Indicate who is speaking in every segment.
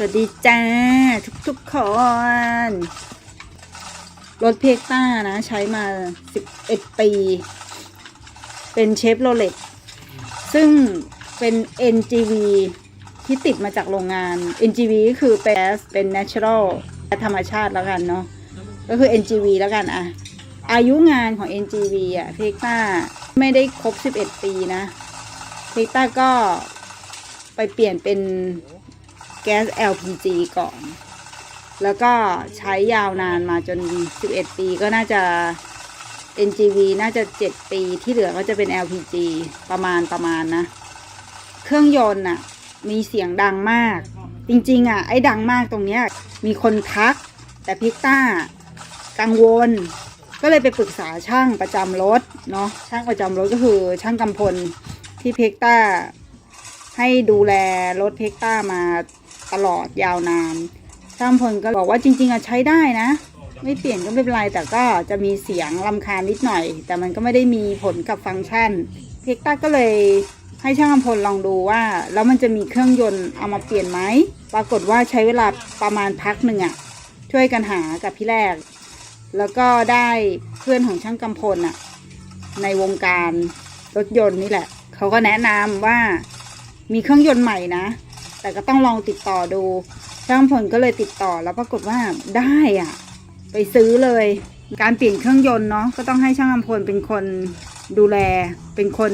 Speaker 1: สวัสดีจ้า ทุกทุกคน รถเพกต้านะ ใช้มา11ปี เป็นเชฟโรเลตซึ่งเป็น NGV ที่ติดมาจากโรงงาน NGV ก็คือเป็นเป็น natural ธรรมชาติแล้วกันเนาะก็คือ NGV แล้วกันอะอายุงานของ NGV อะเพกต้าไม่ได้ครบ 11 ปีนะเพกต้าก็ไปเปลี่ยนเป็น ก๊ส LPG ก่อน แล้วก็ใช้ยาวนานมาจน 11 ปีก็น่าจะ NGV น่าจะ 7 ปีที่เหลือก็จะเป็น LPG ประมาณประมาณนะ เครื่องยนต์น่ะมีเสียงดังมาก จริง ๆอะไอ้ดังมากตรงเนี้ยมีคนทัก แต่พิกต้ากังวล ก็เลยไปปรึกษาช่างประจำรถเนาะช่างประจำรถก็คือช่างกำพลที่เพกต้าให้ดูแลรถเพกต้ามา ตลอดยาวนานช่างพลก็บอกว่าจริง ๆอะใช้ได้นะ ไม่เปลี่ยนก็ไม่เป็นไร แต่ก็จะมีเสียงลำคาญนิดหน่อย แต่มันก็ไม่ได้มีผลกับฟังก์ชันเพกต้าก็เลยให้ช่างกำพลลองดูว่า แล้วมันจะมีเครื่องยนต์เอามาเปลี่ยนไหมปรากฏว่าใช้เวลาประมาณพักหนึ่งอะช่วยกันหากับพี่แรก แล้วก็ได้เพื่อนของช่างกำพลอะในวงการรถยนต์นี่แหละ เขาก็แนะนำว่ามีเครื่องยนต์ใหม่นะ แต่ก็ต้องลองติดต่อดูช่างพลก็เลยติดต่อแล้วปรากฏว่าได้อะ ไปซื้อเลย การเปลี่ยนเครื่องยนต์เนาะก็ต้องให้ช่างอำพลเป็นคนดูแล เป็นคน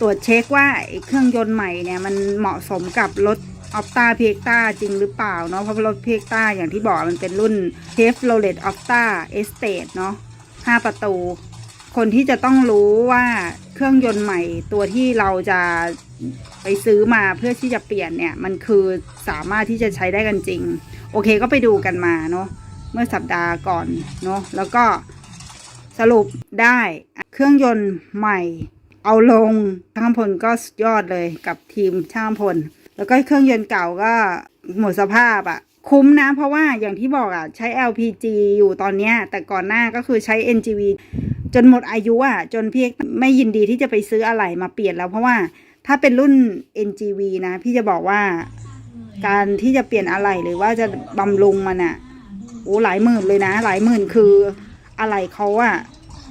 Speaker 1: ตรวจเช็คว่าเครื่องยนต์ใหม่เนี่ยมันเหมาะสมกับรถออฟตาเพกตาจริงหรือเปล่าเนาะเพราะรถเพกตาอย่างที่บอกมันเป็นรุ่นเทฟโรเลตออฟตาเอสเตดเนาะห้าประตู คนที่จะต้องรู้ว่า เครื่องยนต์ใหม่ตัวที่เราจะไปซื้อมาเพื่อที่จะเปลี่ยนเนี่ย มันคือสามารถที่จะใช้ได้กันจริง โอเคก็ไปดูกันมาเนาะเมื่อสัปดาห์ก่อนเนาะแล้วก็สรุปได้เครื่องยนต์ใหม่ เอาลงช่างพลก็สุดยอดเลยกับทีมช่างพล แล้วก็เครื่องยนต์เก่าก็หมดสภาพอะคุ้มนะ เพราะว่าอย่างที่บอกอะใช้ LPG อยู่ตอนเนี้ย แต่ก่อนหน้าก็คือใช้ NGV จนหมดอายุอะ จนพี่ไม่ยินดีที่จะไปซื้ออะไหล่มาเปลี่ยนแล้วเพราะว่าถ้าเป็นรุ่น NGV นะ พี่จะบอกว่า การที่จะเปลี่ยนอะไหล่หรือว่าจะบำรุงมันอะโอ้หลายหมื่นเลยนะ หลายหมื่นคืออะไหล่เขาอะ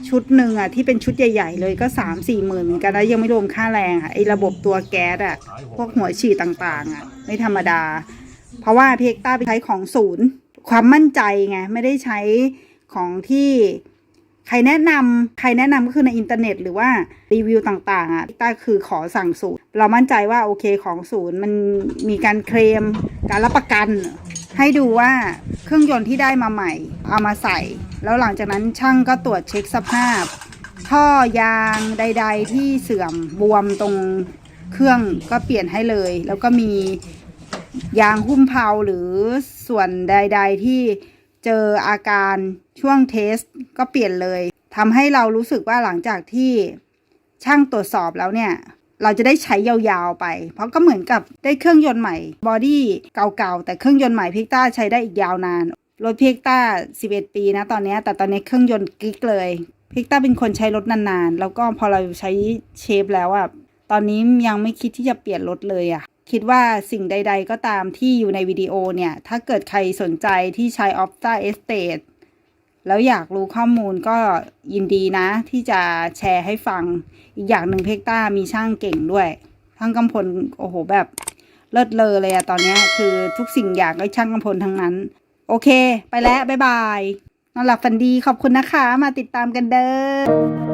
Speaker 1: ชุดหนึ่งอะที่เป็นชุดใหญ่ ๆ เลยก็สามสี่หมื่นเหมือนกันแล้วยังไม่รวมค่าแรงอะไอ้ระบบตัวแก๊สอะพวกหัวฉีดต่างๆอะไม่ธรรมดา เพราะว่าพีเอ็กต้าไปใช้ของศูนย์ ความมั่นใจไงไม่ได้ใช้ของที่ ใครแนะนำใครแนะนำก็คือในอินเทอร์เน็ต หรือว่ารีวิวต่างๆอะต้าคือขอสั่งศูนย์ เรามั่นใจว่าโอเคของศูนย์มันมีการเคลมการรับประกัน ให้ดูว่าเครื่องยนต์ที่ได้มาใหม่ เอามาใส่ แล้วหลังจากนั้นช่างก็ตรวจเช็คสภาพ ท่อยางใด ๆ ที่เสื่อมบวมตรงเครื่องก็เปลี่ยนให้เลย แล้วก็มียางหุ้มเพลาหรือส่วนใด ๆ ที่ เจออาการช่วงเทสก็เปลี่ยนเลยทำให้เรารู้สึกว่าหลังจากที่ช่างตรวจสอบแล้วเนี่ย เราจะได้ใช้ยาวๆไป เพราะก็เหมือนกับได้เครื่องยนต์ใหม่บอดี้เก่าๆ แต่เครื่องยนต์ใหม่พิกต้าใช้ได้อีกยาวนานรถพิกต้า 11 ปีนะตอนนี้ แต่ตอนนี้เครื่องยนต์กิ๊กเลยพิกต้าเป็นคนใช้รถนานๆ แล้วก็พอเราใช้เชฟแล้วอะตอนนี้ยังไม่คิดที่จะเปลี่ยนรถเลยอะ คิดว่าสิ่งใด ๆ ก็ตามที่อยู่ในวิดีโอเนี่ย ถ้าเกิดใครสนใจที่ใช้ Opta Estate แล้วอยากรู้ข้อมูลก็ยินดีนะ ที่จะแชร์ให้ฟัง อีกอย่างหนึ่งเพกต้ามีช่างเก่งด้วยช่างกำพลโอ้โหแบบเลิศเลอเลยอะตอนนี้คือทุกสิ่งอย่างก็ช่างกำพลทั้งนั้น โอเค ไปแล้ว บ๊ายบายนอนหลับฝันดีขอบคุณนะคะ มาติดตามกันเด้อ